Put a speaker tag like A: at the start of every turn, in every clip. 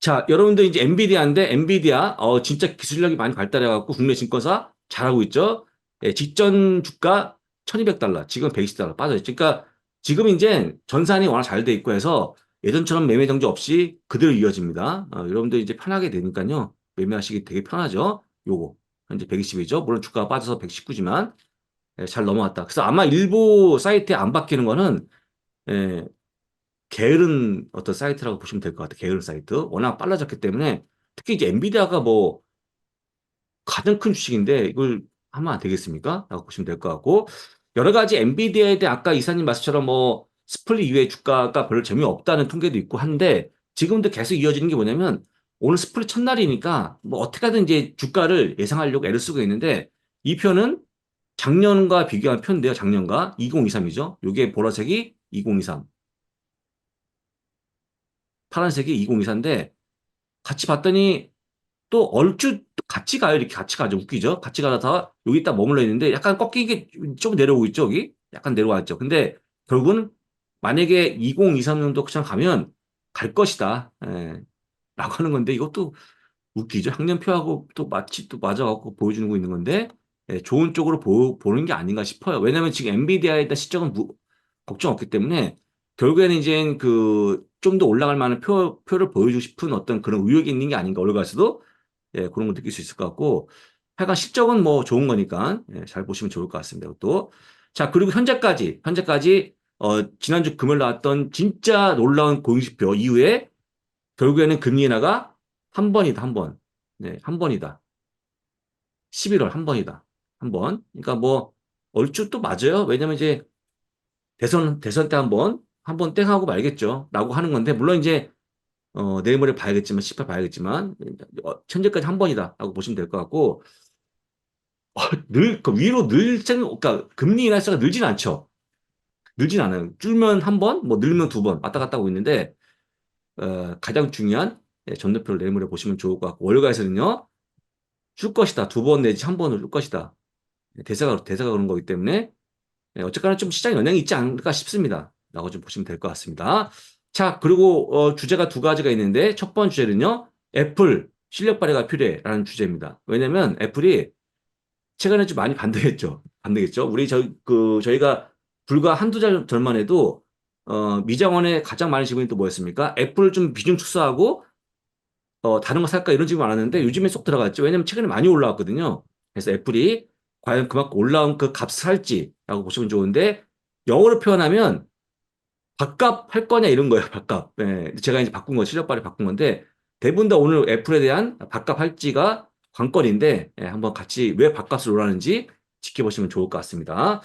A: 자, 여러분들 이제 엔비디아인데 엔비디아 어 진짜 기술력이 많이 발달해 갖고 국내 증권사 잘하고 있죠. 예, 직전 주가 1,200달러, 지금 120달러 빠져 있죠. 그러니까 지금 이제 전산이 워낙 잘 돼 있고 해서 예전처럼 매매 정지 없이 그대로 이어집니다. 어, 여러분들 이제 편하게 되니까요. 매매하시기 되게 편하죠. 요거 현재 120이죠. 물론 주가가 빠져서 119지만 예, 잘 넘어왔다. 그래서 아마 일부 사이트에 안 바뀌는 거는 예, 게으른 어떤 사이트라고 보시면 될 것 같아요. 게으른 사이트. 워낙 빨라졌기 때문에 특히 이제 엔비디아가 뭐 가장 큰 주식인데 이걸 하면 안 되겠습니까? 라고 보시면 될 것 같고 여러 가지 엔비디아에 대해 아까 이사님 말씀처럼 뭐 스플릿 이후에 주가가 별로 재미없다는 통계도 있고 한데 지금도 계속 이어지는 게 뭐냐면 오늘 스플릿 첫날이니까 뭐 어떻게든 이제 주가를 예상하려고 애를 쓰고 있는데 이 표는 작년과 비교한 표인데요. 작년과 2023이죠. 요게 보라색이 2023. 파란색이 2024인데 같이 봤더니 또 얼추 같이 가요. 이렇게 같이 가죠. 웃기죠? 같이 가다가 여기 딱 머물러 있는데 약간 꺾이게 좀 내려오고 있죠. 여기 약간 내려와 있죠. 근데 결국은 만약에 2023년도 그냥 가면 갈 것이다. 예, 라고 하는 건데 이것도 웃기죠. 학년표하고 또 마치 또 맞아갖고 보여주는 거 있는 건데 예, 좋은 쪽으로 보, 보는 게 아닌가 싶어요. 왜냐면 지금 엔비디아에 대한 시적은 무, 걱정 없기 때문에 결국에는 이제 그 좀 더 올라갈 만한 표, 표를 보여주고 싶은 어떤 그런 의욕이 있는 게 아닌가 올라갈수도 예, 그런 걸 느낄 수 있을 것 같고 하여간 실적은 뭐 좋은 거니까 예, 잘 보시면 좋을 것 같습니다. 또. 자, 그리고 현재까지 현재까지 어, 지난주 금요일 나왔던 진짜 놀라운 고용지표 이후에 결국에는 금리 인하가 한 번이다, 한 번. 네, 한 번이다. 11월 한 번이다. 한 번. 그러니까 뭐 얼추 또 맞아요. 왜냐면 이제 대선 대선 때 한 번, 한번 땡하고 말겠죠. 라고 하는 건데 물론 이제 어, 내일 모레 봐야겠지만 18 봐야겠지만 어, 현재까지 한 번이다. 라고 보시면 될 것 같고 어, 늘, 그 위로 늘, 그러니까 금리 인하수가 늘진 않죠. 늘진 않아요. 줄면 한 번, 뭐 늘면 두 번 왔다 갔다 하고 있는데 어, 가장 중요한 예, 전도표를 내일 모레 보시면 좋을 것 같고 월가에서는요. 줄 것이다. 두 번 내지 한 번을 줄 것이다. 예, 대사가 대사가 그런 거기 때문에 예, 어쨌거나 좀 시장 영향이 있지 않을까 싶습니다. 라고 좀 보시면 될 것 같습니다. 자, 그리고 어, 주제가 두 가지가 있는데 첫 번째 주제는요. 애플 실력 발휘가 필요해라는 주제입니다. 왜냐면 애플이 최근에 좀 많이 반대했죠. 반대했죠. 우리 저그 저희가 불과 한두 달 전만 해도 어, 미장원에 가장 많은 질문이 또 뭐였습니까? 애플을 좀 비중 축소하고 어, 다른 거 살까 이런 질문 많았는데 요즘에 쏙 들어갔죠. 왜냐면 최근에 많이 올라왔거든요. 그래서 애플이 과연 그만큼 올라온 그 값을 살지라고 보시면 좋은데 영어로 표현하면 밥값 할 거냐 이런 거예요. 밥값. 네, 제가 이제 바꾼 거 실력 발휘 바꾼 건데 대부분 다 오늘 애플에 대한 밥값 할지가 관건인데 예, 한번 같이 왜 밥값을 오라는지 지켜보시면 좋을 것 같습니다.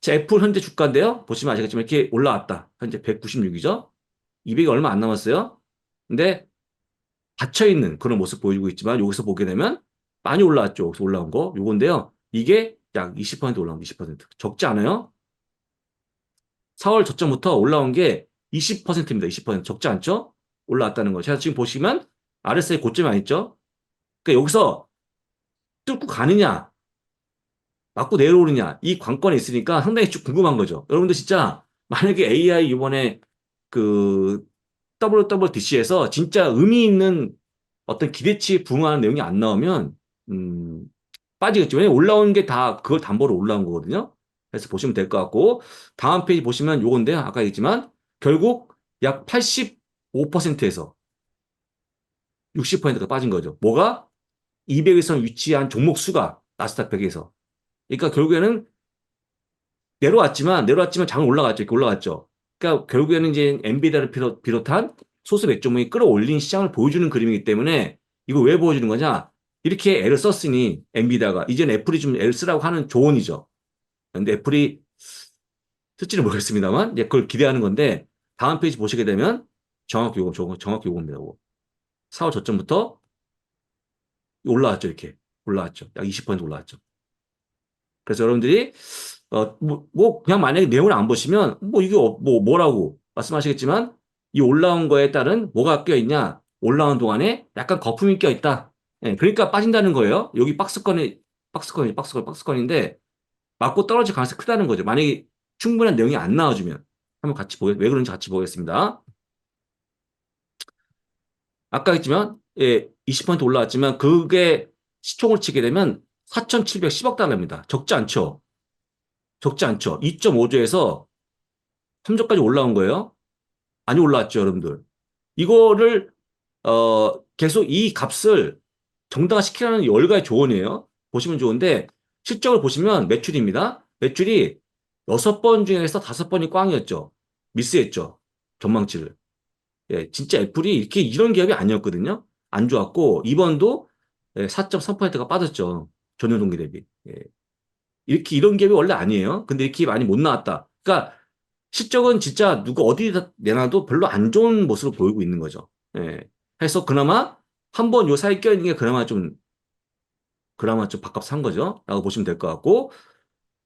A: 자, 애플 현재 주가인데요. 보시면 아시겠지만 이렇게 올라왔다. 현재 196이죠. 200이 얼마 안 남았어요. 근데 닫혀있는 그런 모습 보여주고 있지만 여기서 보게 되면 많이 올라왔죠. 여기서 올라온 거. 요건데요. 이게 약 20% 올라온 20%. 적지 않아요? 4월 저점부터 올라온 게 20%입니다. 20% 적지 않죠? 올라왔다는 거. 제가 지금 보시면 RSI 고점이 안 있죠? 그러니까 여기서 뚫고 가느냐, 맞고 내려오느냐, 이 관건이 있으니까 상당히 좀 궁금한 거죠. 여러분들 진짜 만약에 AI 이번에 그 WWDC에서 진짜 의미 있는 어떤 기대치에 부응하는 내용이 안 나오면, 음, 빠지겠죠. 왜냐면 올라온 게 다 그걸 담보로 올라온 거거든요. 그래서 보시면 될 것 같고, 다음 페이지 보시면 요건데요. 아까 얘기했지만, 결국 약 85%에서 60%가 빠진 거죠. 뭐가? 200에서 위치한 종목 수가 나스닥 100에서. 그러니까 결국에는 내려왔지만, 내려왔지만 장은 올라갔죠. 이렇게 올라갔죠. 그러니까 결국에는 이제 엔비디아를 비롯, 비롯한 소수 맥종목이 끌어올린 시장을 보여주는 그림이기 때문에 이거 왜 보여주는 거냐? 이렇게 애를 썼으니 엔비디아가 이제는 애플이 좀 애를 쓰라고 하는 조언이죠. 근데 애플이 쓸지는 모르겠습니다만 이제 그걸 기대하는 건데 다음 페이지 보시게 되면 정확히 요거 정확히. 요거. 4월 저점부터 올라왔죠. 이렇게 올라왔죠. 약 20% 올라왔죠. 그래서 여러분들이 어, 뭐, 뭐, 그냥 만약에 내용을 안 보시면, 뭐, 이게, 어, 뭐, 뭐라고 말씀하시겠지만, 이 올라온 거에 따른 뭐가 껴 있냐? 올라온 동안에 약간 거품이 껴 있다. 예, 그러니까 빠진다는 거예요. 여기 박스권이, 박스권이, 박스권, 박스권인데, 맞고 떨어질 가능성이 크다는 거죠. 만약에 충분한 내용이 안 나와주면. 한번 같이 보겠, 왜 그런지 같이 보겠습니다. 아까 했지만 예, 20% 올라왔지만 그게 시총을 치게 되면 4,710억 달러입니다. 적지 않죠? 적지 않죠? 2.5조에서 3조까지 올라온 거예요. 많이 올라왔죠, 여러분들. 이거를 어, 계속 이 값을 정당화 시키라는 열가의 조언이에요. 보시면 좋은데 실적을 보시면 매출입니다. 매출이 여섯 번 중에서 다섯 번이 꽝이었죠. 미스했죠. 전망치를. 예, 진짜 애플이 이렇게 이런 기업이 아니었거든요. 안 좋았고 이번도 4.3%가 빠졌죠. 전년 동기 대비. 예. 이렇게 이런 기업이 원래 아니에요. 근데 이렇게 많이 못 나왔다. 그러니까 실적은 진짜 누가 어디다 내놔도 별로 안 좋은 모습을 보이고 있는 거죠. 예. 해서 그나마 한 번 요 사이 껴있는 게 그나마 좀 그나마 좀 밥값 산 거죠. 라고 보시면 될 것 같고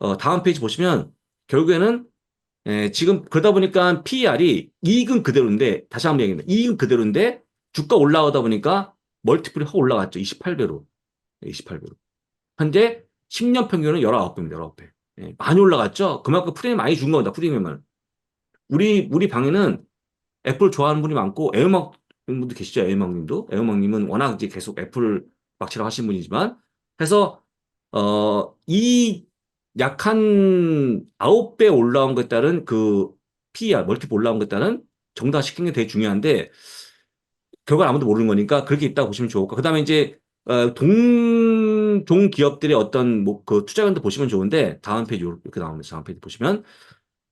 A: 어, 다음 페이지 보시면 결국에는 예, 지금 그러다 보니까 PER이 이익은 그대로인데 다시 한번 얘기합니다. 이익은 그대로인데 주가 올라가다 보니까 멀티플이 확 올라갔죠. 28배로. 28배로. 현재 10년 평균은 19배입니다. 19배. 예, 많이 올라갔죠. 그만큼 프리미엄 많이 준 겁니다. 프리미엄을. 우리 우리 방에는 애플 좋아하는 분이 많고 애음악 분도 계시죠. 애음악님도. 애음악님은 워낙 이제 계속 애플 막치라고 하신 분이지만 해서 어, 이 약한 9배 올라온 것에 따른 그 PER, 멀티플 올라온 것에 따른 정당화시키는 게 되게 중요한데 결과를 아무도 모르는 거니까 그렇게 있다고 보시면 좋을 것. 그다음에 이제 어, 동, 동 기업들의 어떤 뭐 그 투자관도 보시면 좋은데 다음 페이지 이렇게 나옵니다. 다음 페이지 보시면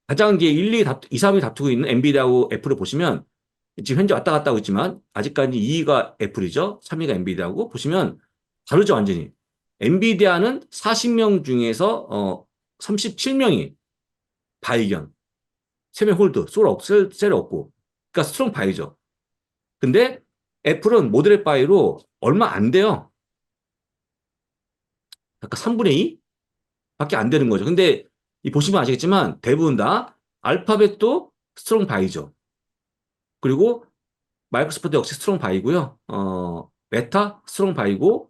A: 가장 이제 1, 2, 다투, 2, 3위 다투고 있는 엔비디아하고 애플을 보시면 지금 현재 왔다 갔다 하고 있지만 아직까지 2위가 애플이죠. 3위가 엔비디아고 보시면 다르죠 완전히. 엔비디아는 40명 중에서 어 37명이 바이견, 3명 홀드, 솔 없, 셀, 셀 없고 그러니까 스트롱 바이죠. 근데 애플은 모델 바이로 얼마 안 돼요. 약간 3분의 2? 밖에 안 되는 거죠. 근데 이 보시면 아시겠지만 대부분 다 알파벳도 스트롱 바이죠. 그리고 마이크로소프트 역시 스트롱 바이고요. 어, 메타 스트롱 바이고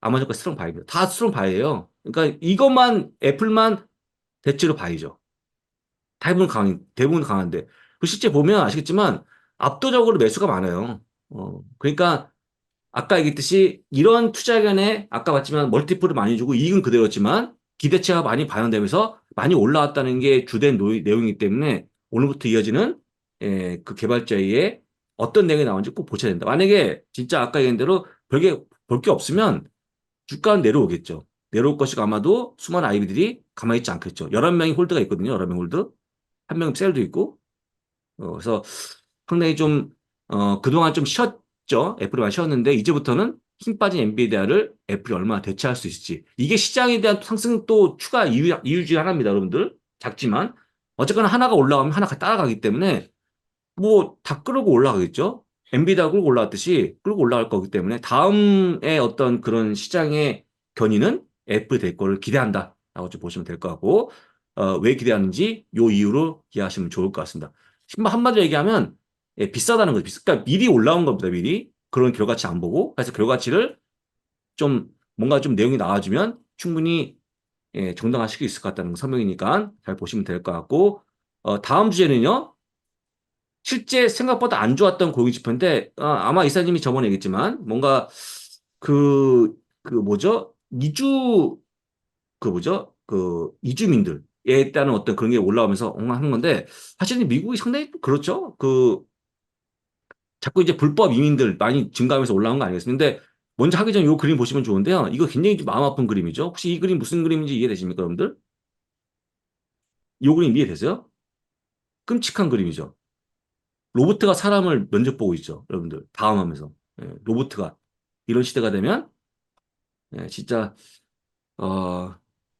A: 아마존과 스트롱 바이고요. 다 스트롱 바이예요. 그러니까 이것만 애플만 대체로 바이죠. 대부분 강 대부분 강한데 그 실제 보면 아시겠지만 압도적으로 매수가 많아요. 어, 그러니까 아까 얘기했듯이 이런 투자견에 아까 봤지만 멀티플을 많이 주고 이익은 그대로였지만 기대치가 많이 반영되면서 많이 올라왔다는 게 주된 노이, 내용이기 때문에 오늘부터 이어지는 예, 그 개발자의 어떤 내용이 나오는지 꼭 보셔야 된다. 만약에 진짜 아까 얘기한 대로 별게 볼 게 없으면 주가는 내려오겠죠. 내려올 것이고 아마도 수많은 아이들이 가만히 있지 않겠죠. 11명이 홀드가 있거든요. 11명 홀드. 한명 셀도 있고. 어, 그래서 상당히 좀, 어, 그동안 좀 쉬었죠. 애플이 많이 쉬었는데, 이제부터는 힘 빠진 엔비디아를 애플이 얼마나 대체할 수 있을지. 이게 시장에 대한 상승 또 추가 이유, 이유 중에 하나입니다. 여러분들. 작지만. 어쨌거나 하나가 올라가면 하나가 따라가기 때문에 뭐 다 끌고 올라가겠죠. 엔비디아 끌고 올라왔듯이 끌고 올라갈 거기 때문에 다음에 어떤 그런 시장의 견인은 애플 될 거를 기대한다. 라고 좀 보시면 될 것 같고, 어, 왜 기대하는지 요 이유로 이해하시면 좋을 것 같습니다. 한마디로 얘기하면, 예, 비싸다는 거죠. 그러니까 미리 올라온 겁니다, 미리. 그런 결과치 안 보고. 그래서 결과치를 좀, 뭔가 좀 내용이 나와주면 충분히, 예, 정당화시킬 수 있을 것 같다는 설명이니까 잘 보시면 될 것 같고, 어, 다음 주제는요, 실제 생각보다 안 좋았던 고객지표인데, 어, 아마 이사님이 저번에 얘기했지만, 뭔가, 그, 그 뭐죠? 이주 그 뭐죠? 그 이주민들에 따른 어떤 그런 게 올라오면서 하는 건데 사실은 미국이 상당히 그렇죠. 그 자꾸 이제 불법 이민들 많이 증가하면서 올라온 거 아니겠습니까? 근데 먼저 하기 전에 이 그림 보시면 좋은데요. 이거 굉장히 좀 마음 아픈 그림이죠. 혹시 이 그림 무슨 그림인지 이해되십니까, 여러분들? 이 그림 이해되세요? 끔찍한 그림이죠. 로보트가 사람을 면접 보고 있죠, 여러분들. 다음 하면서. 예, 로보트가 이런 시대가 되면 예, 진짜 어,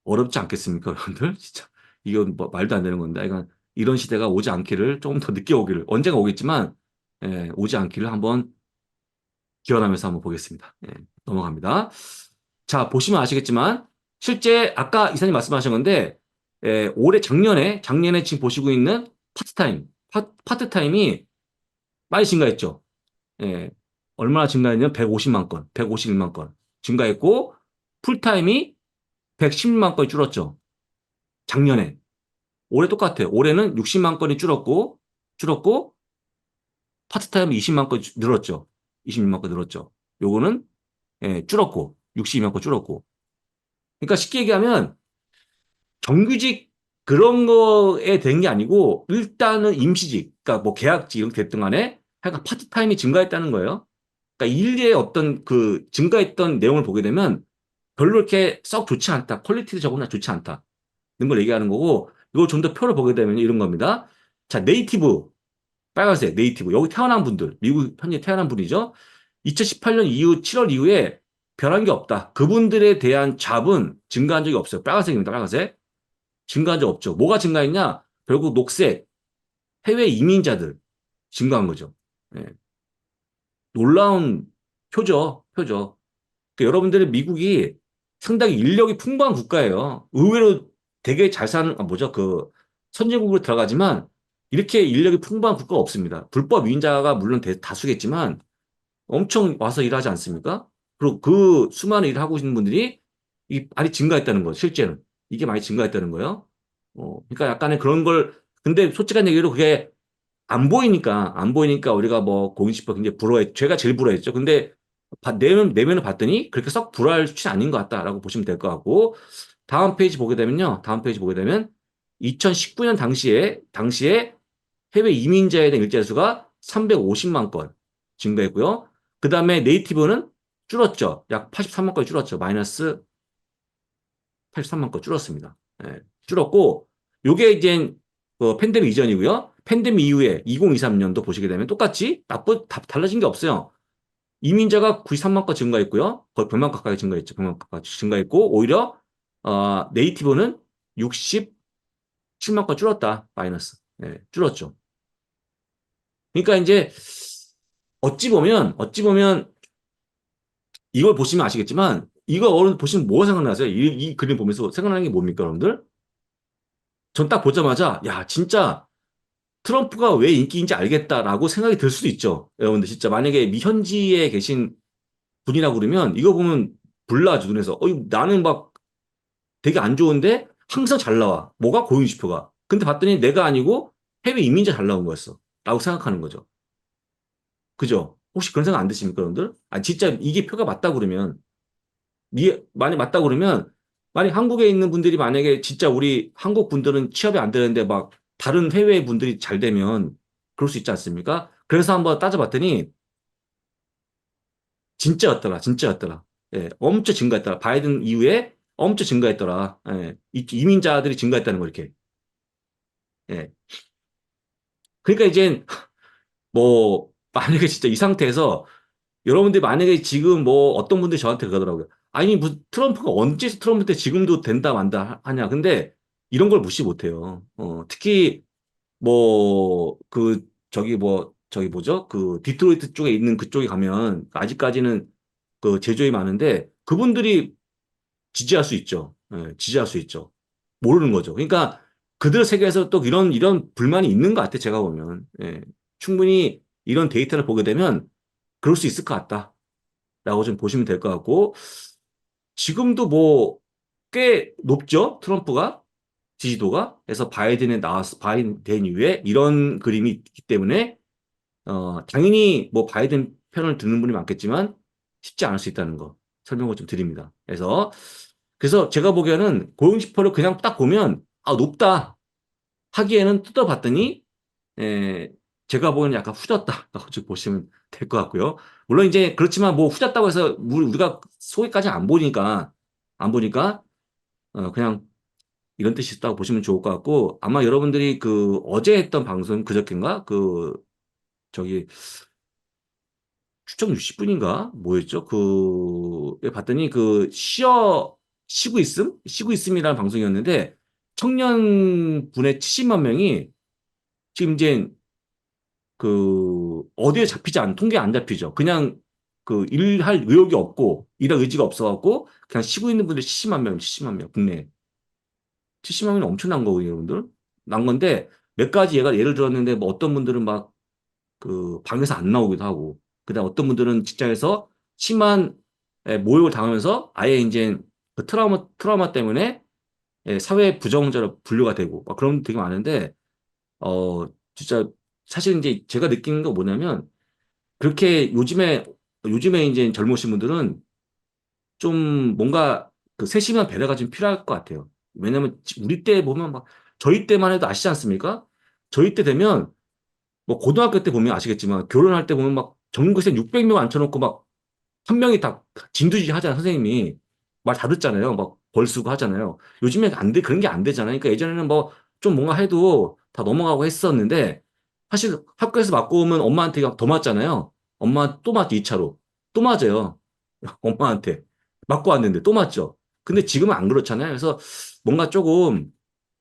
A: 어렵지 않겠습니까, 여러분들? 진짜 이건 뭐 말도 안 되는 건데, 이건 이런 시대가 오지 않기를 조금 더 늦게 오기를 언젠가 오겠지만 예, 오지 않기를 한번 기원하면서 한번 보겠습니다. 예, 넘어갑니다. 자 보시면 아시겠지만 실제 아까 이사님 말씀하신 건데 예, 올해 작년에 작년에 지금 보시고 있는 파트타임 파, 파트타임이 많이 증가했죠. 예, 얼마나 증가했냐면 150만 건, 151만 건 증가했고 풀타임이 110만 건이 줄었죠. 작년에. 올해 똑같아요. 올해는 60만 건이 줄었고, 줄었고, 파트타임 20만 건이 늘었죠. 26만 건 늘었죠. 요거는 예, 줄었고 62만 건 줄었고. 그러니까 쉽게 얘기하면 정규직 그런 거에 된 게 아니고 일단은 임시직, 그러니까 뭐 계약직 이렇게 됐든 간에 하여간 파트타임이 증가했다는 거예요. 그러니까 일의 어떤 그 증가했던 내용을 보게 되면 별로 이렇게 썩 좋지 않다. 퀄리티도 적으나 좋지 않다. 이런 걸 얘기하는 거고 이걸 좀 더 표를 보게 되면 이런 겁니다. 자, 네이티브 빨간색 네이티브 여기 태어난 분들 미국 현재 태어난 분이죠. 2018년 이후 7월 이후에 변한 게 없다. 그분들에 대한 잡은 증가한 적이 없어요. 빨간색입니다. 빨간색. 증가한 적 없죠. 뭐가 증가했냐? 결국 녹색 해외 이민자들 증가한 거죠. 예. 놀라운 표죠. 표죠. 그러니까 여러분들의 미국이 상당히 인력이 풍부한 국가예요. 의외로 되게 잘 사는, 아, 뭐죠? 그 선진국으로 들어가지만 이렇게 인력이 풍부한 국가가 없습니다. 불법 이민자가 물론 대- 다수겠지만 엄청 와서 일하지 않습니까? 그리고 그 수많은 일을 하고 있는 분들이 이 많이 증가했다는 거죠. 실제는. 이게 많이 증가했다는 거예요. 어, 그러니까 약간의 그런 걸, 근데 솔직한 얘기로 그게 안 보이니까, 안 보이니까 우리가 뭐 공익시퍼 굉장히 부러워했, 제가 제일 부러워했죠. 근데 바- 내면, 내면을 봤더니 그렇게 썩 부러워할 수는 아닌 것 같다라고 보시면 될 것 같고, 다음 페이지 보게 되면요. 다음 페이지 보게 되면 2019년 당시에, 당시에 해외 이민자에 대한 일자 수가 350만 건 증가했고요. 그 다음에 네이티브는 줄었죠. 약 83만 건이 줄었죠. 마이너스 83만 건 줄었습니다. 예, 줄었고, 요게 이제 어, 팬데믹 이전이고요. 팬데믹 이후에 2023년도 보시게 되면 똑같이 나쁘 다 달라진 게 없어요. 이민자가 93만 건 증가했고요. 거의 100만 가까이 증가했죠. 100만 가까이 증가했고 오히려 어, 네이티브는 67만 건 줄었다. 마이너스. 예, 줄었죠. 그러니까 이제 어찌 보면 어찌 보면 이걸 보시면 아시겠지만 이거 어른 보시면 뭐가 생각나세요? 이, 이 그림 보면서 생각나는 게 뭡니까, 여러분들? 전 딱 보자마자 야 진짜 트럼프가 왜 인기인지 알겠다라고 생각이 들 수도 있죠. 여러분들 진짜 만약에 미 현지에 계신 분이라고 그러면 이거 보면 불나죠 눈에서. 어 나는 막 되게 안 좋은데 항상 잘 나와. 뭐가 고용지표가. 근데 봤더니 내가 아니고 해외 이민자 잘 나온 거였어. 라고 생각하는 거죠. 그죠? 혹시 그런 생각 안 드십니까, 여러분들? 아 진짜 이게 표가 맞다 그러면 미, 만약 맞다 그러면 만약 한국에 있는 분들이 만약에 진짜 우리 한국 분들은 취업이 안 되는데 막 다른 해외 분들이 잘 되면 그럴 수 있지 않습니까? 그래서 한번 따져봤더니 진짜였더라, 진짜였더라. 예, 엄청 증가했더라. 바이든 이후에 엄청 증가했더라. 예, 이- 이민자들이 증가했다는 거 이렇게. 예. 그러니까 이제 뭐 만약에 진짜 이 상태에서 여러분들 만약에 지금 뭐 어떤 분들이 저한테 그러더라고요. 아니 무슨 트럼프가 언제 트럼프 때 지금도 된다 만다 하- 하냐. 근데 이런 걸 무시 못해요. 어, 특히 뭐 그 저기 뭐 저기 뭐죠? 그 디트로이트 쪽에 있는 그쪽에 가면 아직까지는 그 제조업이 많은데 그분들이 지지할 수 있죠. 예, 지지할 수 있죠. 모르는 거죠. 그러니까 그들 세계에서 또 이런 이런 불만이 있는 것 같아. 제가 보면 예, 충분히 이런 데이터를 보게 되면 그럴 수 있을 것 같다 라고 좀 보시면 될 것 같고 지금도 뭐 꽤 높죠. 트럼프가 지지도가 그래서 바이든에 나왔 바이든 이후에 이런 그림이 있기 때문에 어 당연히 뭐 바이든 편을 드는 분이 많겠지만 쉽지 않을 수 있다는 거 설명을 좀 드립니다. 그래서 그래서 제가 보기에는 고용 지표를 그냥 딱 보면 아 높다 하기에는 뜯어봤더니 에, 제가 보기에는 약간 후졌다 라고 좀 보시면 될 것 같고요. 물론 이제 그렇지만 뭐 후졌다고 해서 우리- 우리가 속에까지 안 보니까 안 보니까 어, 그냥 이런 뜻이 있다고 보시면 좋을 것 같고 아마 여러분들이 그 어제 했던 방송 그저께인가 그 저기 추정 60분인가 뭐였죠? 그 봤더니 그 쉬어 쉬고 있음 쉬고 있음이라는 방송이었는데 청년 분의 70만 명이 지금 이제 그 어디에 잡히지 않 통계 안 잡히죠. 그냥 그 일할 의욕이 없고 일할 의지가 없어갖고 그냥 쉬고 있는 분들 70만 명, 70만 명 국내에 70만 명이 엄청난 거거든요, 여러분들. 난 건데 몇 가지 얘가 예를 들었는데 뭐 어떤 분들은 막 그 방에서 안 나오기도 하고 그다음 어떤 분들은 직장에서 심한 예, 모욕을 당하면서 아예 이제 그 트라우마 트라우마 때문에 예, 사회 부정자로 분류가 되고 막 그런 분 되게 많은데 어 진짜 사실 이제 제가 느끼는 거 뭐냐면 그렇게 요즘에, 요즘에 이제 젊으신 분들은 좀 뭔가 그 세심한 배려가 좀 필요할 것 같아요. 왜냐면 지- 우리 때 보면 막 저희 때만 해도 아시지 않습니까? 저희 때 되면 뭐 고등학교 때 보면 아시겠지만 결혼할 때 보면 막 전국에 600명 앉혀놓고 막 한 명이 다 진두지 하잖아요, 선생님이. 말 다 듣잖아요. 막 벌쓰고 하잖아요. 요즘에 안 돼, 그런 게 안 되잖아요. 그러니까 예전에는 뭐 좀 뭔가 해도 다 넘어가고 했었는데 사실 학교에서 맞고 오면 엄마한테 더 맞잖아요. 엄마 또 맞죠, 2차로. 또 맞아요. 엄마한테. 맞고 왔는데 또 맞죠. 근데 지금은 안 그렇잖아요. 그래서 뭔가 조금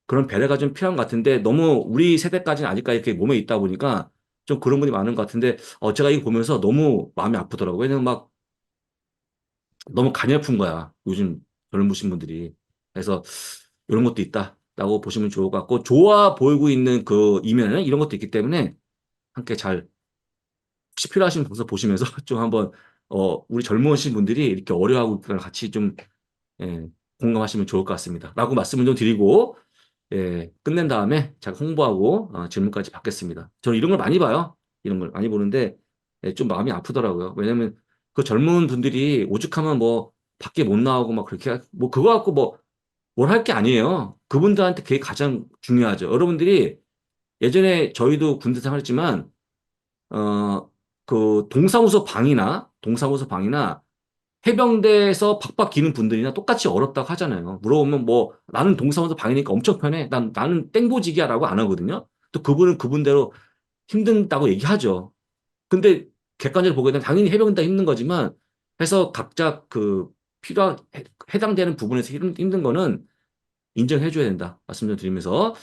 A: 그런 배려가 좀 필요한 것 같은데 너무 우리 세대까지는 아직까지 이렇게 몸에 있다 보니까 좀 그런 분이 많은 것 같은데 어, 제가 이거 보면서 너무 마음이 아프더라고요. 왜냐면 막 너무 가냘픈 거야. 요즘 젊으신 분들이. 그래서 이런 것도 있다 라고 보시면 좋을 것 같고 좋아 보이고 있는 그 이면에는 이런 것도 있기 때문에 함께 잘 혹시 필요하신 분서 보시면서 좀 한번 어 우리 젊으신 분들이 이렇게 어려워하고 있구나 같이 좀 예, 공감하시면 좋을 것 같습니다. 라고 말씀을 좀 드리고 예, 끝낸 다음에 제가 홍보하고 어, 질문까지 받겠습니다. 저는 이런 걸 많이 봐요. 이런 걸 많이 보는데 예, 좀 마음이 아프더라고요. 왜냐면 그 젊은 분들이 오죽하면 뭐 밖에 못 나오고 막 그렇게 하- 뭐 그거 갖고 뭐 뭘 할 게 아니에요. 그분들한테 그게 가장 중요하죠. 여러분들이 예전에 저희도 군대 생활했지만 어 그 동사무소 방이나 동사무소 방이나 해병대에서 팍팍 기는 분들이나 똑같이 어렵다고 하잖아요. 물어보면 뭐 나는 동사무소 방이니까 엄청 편해. 난 나는 땡보직이야라고 안 하거든요. 또 그분은 그분대로 힘든다고 얘기하죠. 근데 객관적으로 보게 되면 당연히 해병대 힘든 거지만 해서 각자 그 필요한 해- 해당되는 부분에서 힘- 힘든 거는 인정해 줘야 된다. 말씀 좀 드리면서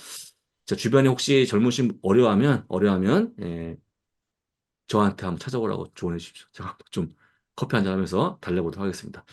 A: 자, 주변에 혹시 젊으신 어려워하면 어려워하면 예, 저한테 한번 찾아오라고 조언해 주십시오. 제가 좀 커피 한잔 하면서 달래보도록 하겠습니다.